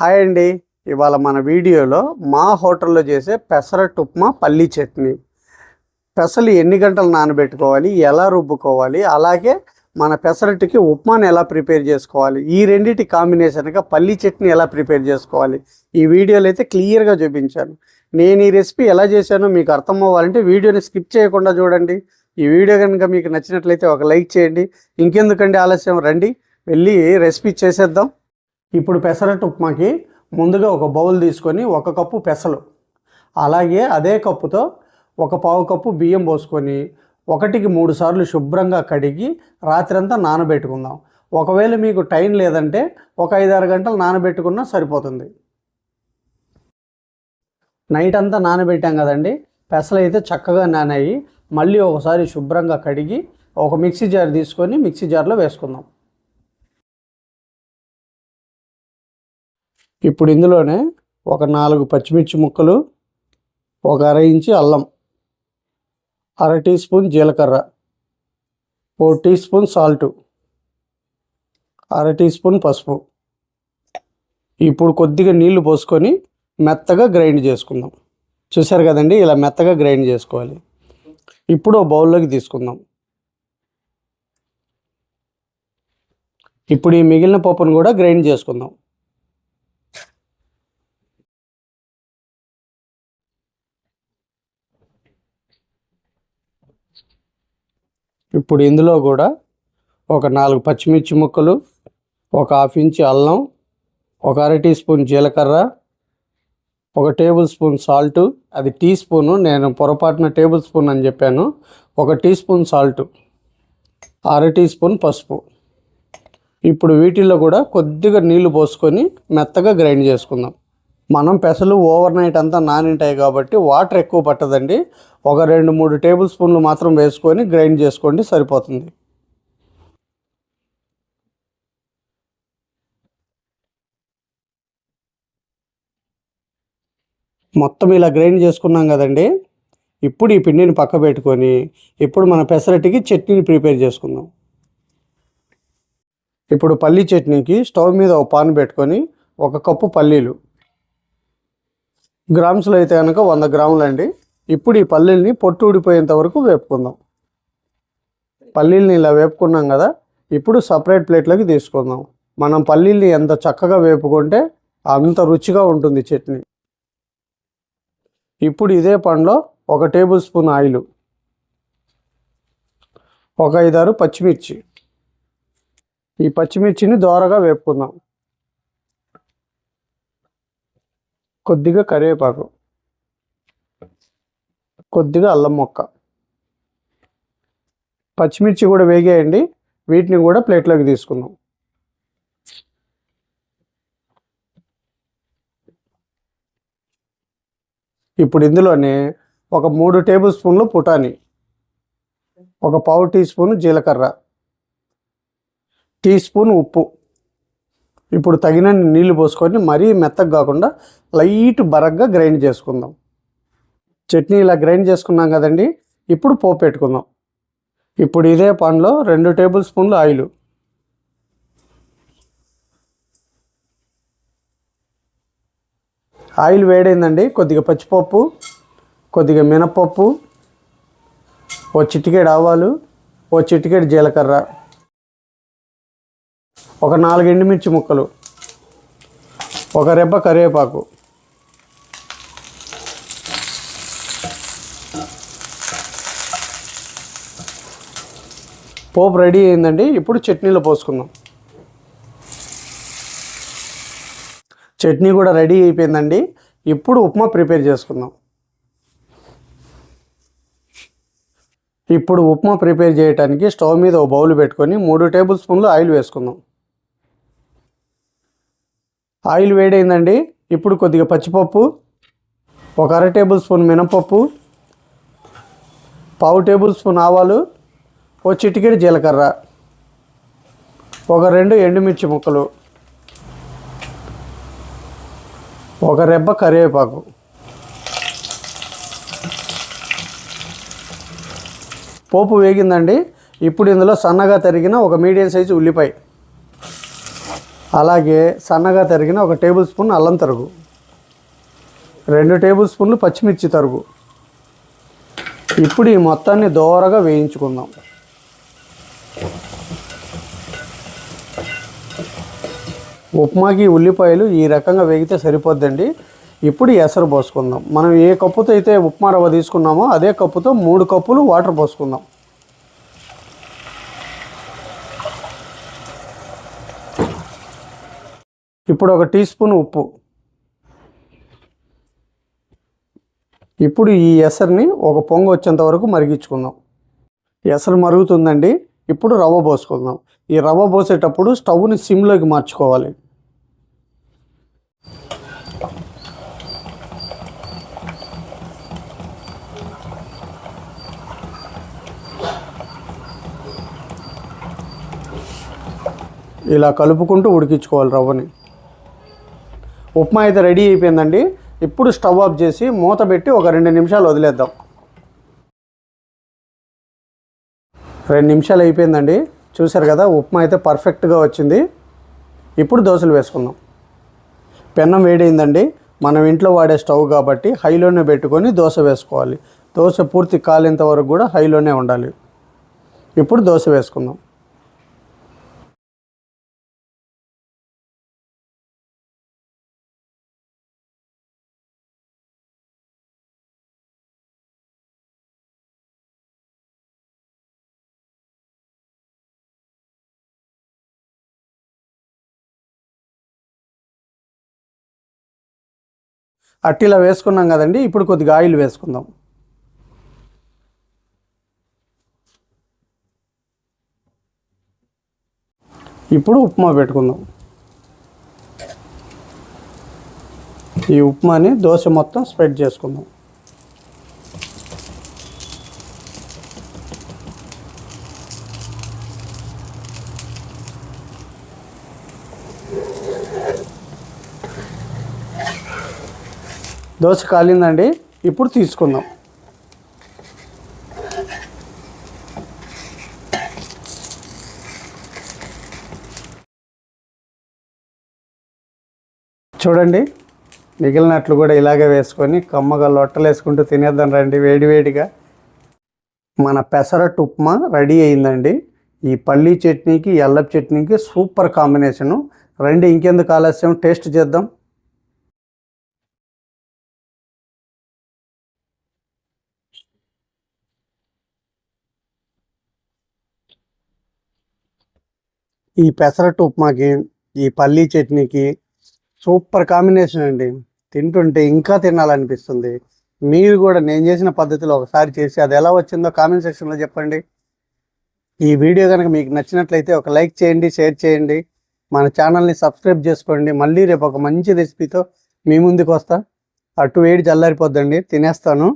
Hi అండి. ఇవాళ మన వీడియోలో మా హోటల్లో చేసే పెసరట్టు ఉప్మా పల్లీ చట్నీ. పెసలు ఎన్ని గంటలు నానబెట్టుకోవాలి? ఎలా రుబ్బుకోవాలి? అలాగే మన పెసరట్టుకి ఉప్మాని ఎలా ప్రిపేర్ చేసుకోవాలి? ఈ రెండింటి కాంబినేషన్గా పల్లీ చట్నీ ఎలా ప్రిపేర్ చేసుకోవాలి? ఈ వీడియోలో అయితే క్లియర్గా చూపించాను. నేను ఈ రెసిపీ ఎలా చేశానో మీకు అర్థం అవ్వాలంటే వీడియోని స్కిప్ చేయకుండా చూడండి. ఈ వీడియో కనుక మీకు నచ్చినట్లయితే ఒక లైక్ చేయండి. ఇంకెందుకండి ఆలస్యం? రండి వెళ్ళి రెసిపీ చేసేద్దాం. ఇప్పుడు పెసరట్టు ఉప్మాకి ముందుగా ఒక బౌల్ తీసుకొని ఒక కప్పు పెసలు. అలాగే అదే కప్పుతో ఒక పావు కప్పు బియ్యం పోసుకొని ఒకటికి మూడు సార్లు శుభ్రంగా కడిగి రాత్రంతా నానబెట్టుకుందాం. ఒకవేళ మీకు టైం లేదంటే ఒక ఐదారు గంటలు నానబెట్టుకున్నా సరిపోతుంది. నైట్ అంతా నానబెట్టాం కదండి. పెసలు అయితే చక్కగా నానాయి. మళ్ళీ ఒకసారి శుభ్రంగా కడిగి ఒక మిక్సీ జార్ తీసుకొని మిక్సీ జార్లో వేసుకుందాం. ఇప్పుడు ఇందులోనే ఒక నాలుగు పచ్చిమిర్చి ముక్కలు ఒక అర ఇంచి అల్లం అర టీ స్పూన్ జీలకర్ర ఓ టీ స్పూన్ సాల్ట్ అర టీ స్పూన్ పసుపు. ఇప్పుడు కొద్దిగా నీళ్ళు పోసుకొని మెత్తగా గ్రైండ్ చేసుకుందాం. చూసారు కదండి? ఇలా మెత్తగా గ్రైండ్ చేసుకోవాలి. ఇప్పుడు ఓ బౌల్లోకి తీసుకుందాం. ఇప్పుడు ఈ మిగిలిన పప్పును కూడా గ్రైండ్ చేసుకుందాం. ఇప్పుడు ఇందులో కూడా ఒక నాలుగు పచ్చిమిర్చి ముక్కలు ఒక హాఫ్ ఇంచి అల్లం ఒక అర టీ స్పూన్ జీలకర్ర ఒక టేబుల్ స్పూన్ సాల్ట్. అది టీ స్పూను నేను పొరపాటున టేబుల్ స్పూన్ అని చెప్పాను. ఒక టీ స్పూన్ సాల్ట్ అర టీ స్పూన్ పసుపు. ఇప్పుడు వీటిల్లో కూడా కొద్దిగా నీళ్ళు పోసుకొని మెత్తగా గ్రైండ్ చేసుకుందాం. మనం పెసలు ఓవర్ నైట్ అంతా నానింటాయి కాబట్టి వాటర్ ఎక్కువ పట్టదండి. ఒక రెండు మూడు టేబుల్ స్పూన్లు మాత్రం వేసుకొని గ్రైండ్ చేసుకోండి సరిపోతుంది. మొత్తం ఇలా గ్రైండ్ చేసుకున్నాం కదండి. ఇప్పుడు ఈ పిండిని పక్క పెట్టుకొని ఇప్పుడు మన పెసరటికి చట్నీని ప్రిపేర్ చేసుకుందాం. ఇప్పుడు పల్లీ చట్నీకి స్టవ్ మీద ఒక పాన్ పెట్టుకొని ఒక కప్పు పల్లీలు గ్రామ్స్లో అయితే కనుక వంద గ్రాములు అండి. ఇప్పుడు ఈ పల్లీల్ని పొట్టు ఊడిపోయేంత వరకు వేపుకుందాం. పల్లీల్ని ఇలా వేపుకున్నాం కదా ఇప్పుడు సపరేట్ ప్లేట్లోకి తీసుకుందాం. మనం పల్లీల్ని ఎంత చక్కగా వేపుకుంటే అంత రుచిగా ఉంటుంది చట్నీ. ఇప్పుడు ఇదే పండ్లో ఒక టేబుల్ స్పూన్ ఆయిల్ ఒక ఐదారు పచ్చిమిర్చి. ఈ పచ్చిమిర్చిని దోరగా వేపుకుందాం. కొద్దిగా కరివేపాకు. కొద్దిగా అల్లం మొక్క. పచ్చిమిర్చి కూడా వేగేయండి. వీటిని కూడా ప్లేట్లోకి తీసుకుందాం. ఇప్పుడు ఇందులోనే ఒక మూడు టేబుల్ స్పూన్లు పుటాని ఒక పావు టీ స్పూన్ జీలకర్ర టీ స్పూన్ ఉప్పు. ఇప్పుడు తగినన్ని నీళ్ళు పోసుకొని మరీ మెత్తగా కాకుండా లైట్ బరగ్గా గ్రైండ్ చేసుకుందాం. చట్నీ ఇలా గ్రైండ్ చేసుకున్నాం కదండి ఇప్పుడు పోపు పెట్టుకుందాం. ఇప్పుడు ఇదే పాన్లో రెండు టేబుల్ స్పూన్లు ఆయిల్. ఆయిల్ వేడైందండి కొద్దిగా పచ్చిపప్పు కొద్దిగా మినపప్పు ఓ చిటికేడు ఆవాలు ఓ చిటికేడు జీలకర్ర. ఒక నాలుగు ఎండుమిర్చి ముక్కలు ఒక రెబ్బ కరివేపాకు పోపు రెడీ అయిందండి. ఇప్పుడు చట్నీలో పోసుకుందాం. చట్నీ కూడా రెడీ అయిపోయిందండి. ఇప్పుడు ఉప్మా ప్రిపేర్ చేసుకుందాం. ఇప్పుడు ఉప్మా ప్రిపేర్ చేయడానికి స్టవ్ మీద ఒక బౌల్ పెట్టుకొని మూడు టేబుల్ స్పూన్లు ఆయిల్ వేసుకుందాం. ఆయిల్ వేడైందండి. ఇప్పుడు కొద్దిగా పచ్చిపప్పు ఒక అర టేబుల్ స్పూన్ మినపప్పు పావు టేబుల్ స్పూన్ ఆవాలు ఓ చిటికెడు జీలకర్ర ఒక రెండు ఎండుమిర్చి ముక్కలు ఒక రెబ్బ కరివేపాకు. పోపు వేగిందండి. ఇప్పుడు ఇందులో సన్నగా తరిగిన ఒక మీడియం సైజు ఉల్లిపాయ. అలాగే సన్నగా తరిగిన ఒక టేబుల్ స్పూన్ అల్లం తరుగు. రెండు టేబుల్ స్పూన్లు పచ్చిమిర్చి తరుగు. ఇప్పుడు ఈ మొత్తాన్ని దోరగా వేయించుకుందాం. ఉప్మాకి ఉల్లిపాయలు ఈ రకంగా వేగితే సరిపోద్దండి. ఇప్పుడు ఎసరు పోసుకుందాం. మనం ఏ కప్పుతో అయితే ఉప్మా రవ్వ తీసుకున్నామో అదే కప్పుతో మూడు కప్పులు వాటర్ పోసుకుందాం. ఇప్పుడు ఒక టీ స్పూన్ ఉప్పు. ఇప్పుడు ఈ ఎసరిని ఒక పొంగు వచ్చేంత వరకు మరిగించుకుందాం. ఎసరు మరుగుతుందండి. ఇప్పుడు రవ్వ పోసుకుందాం. ఈ రవ్వ పోసేటప్పుడు స్టవ్ని సిమ్లోకి మార్చుకోవాలి. ఇలా కలుపుకుంటూ ఉడికించుకోవాలి రవ్వని. ఉప్మా అయితే రెడీ అయిపోయిందండి. ఇప్పుడు స్టవ్ ఆఫ్ చేసి మూత పెట్టి ఒక రెండు నిమిషాలు వదిలేద్దాం. రెండు నిమిషాలు అయిపోయిందండి. చూసారు కదా ఉప్మా అయితే పర్ఫెక్ట్గా వచ్చింది. ఇప్పుడు దోశలు వేసుకుందాం. పెన్నం వేడైందండి. మనం ఇంట్లో వాడే స్టవ్ కాబట్టి హైలోనే పెట్టుకొని దోశ వేసుకోవాలి. దోశ పూర్తి కాలేంత వరకు కూడా హైలోనే ఉండాలి. ఇప్పుడు దోశ వేసుకుందాం. అట్టిలా వేసుకున్నాం కదండి ఇప్పుడు కొద్దిగా ఆయిల్ వేసుకుందాం. ఇప్పుడు ఉప్మా పెట్టుకుందాం. ఈ ఉప్మాని దోశ మొత్తం స్ప్రెడ్ చేసుకుందాం. దోశ కాలిందండి. ఇప్పుడు తీసుకుందాం. చూడండి మిగిలినట్లు కూడా ఇలాగే వేసుకొని కమ్మగా లొట్టలు వేసుకుంటూ తినేద్దాం రండి వేడివేడిగా మన పెసరట్టు ఉప్మా రెడీ అయిందండి. ఈ పల్లీ చట్నీకి ఎల్లపు చట్నీకి సూపర్ కాంబినేషను. రండి ఇంకెందుకు ఆలస్యం? టేస్ట్ చేద్దాం. ఈ పెసరట్టు ఉప్మాకి ఈ పల్లీ చట్నీకి సూపర్ కాంబినేషన్ అండి. తింటుంటే ఇంకా తినాలనిపిస్తుంది. మీరు కూడా నేను చేసిన పద్ధతిలో ఒకసారి చేసి అది ఎలా వచ్చిందో కామెంట్ సెక్షన్లో చెప్పండి. ఈ వీడియో కనుక మీకు నచ్చినట్లయితే ఒక లైక్ చేయండి షేర్ చేయండి. మన ఛానల్ని సబ్స్క్రైబ్ చేసుకోండి. మళ్ళీ రేపు ఒక మంచి రెసిపీతో మీ ముందుకు వస్తా. అటు వేడి చల్లారిపోద్దండి తినేస్తాను.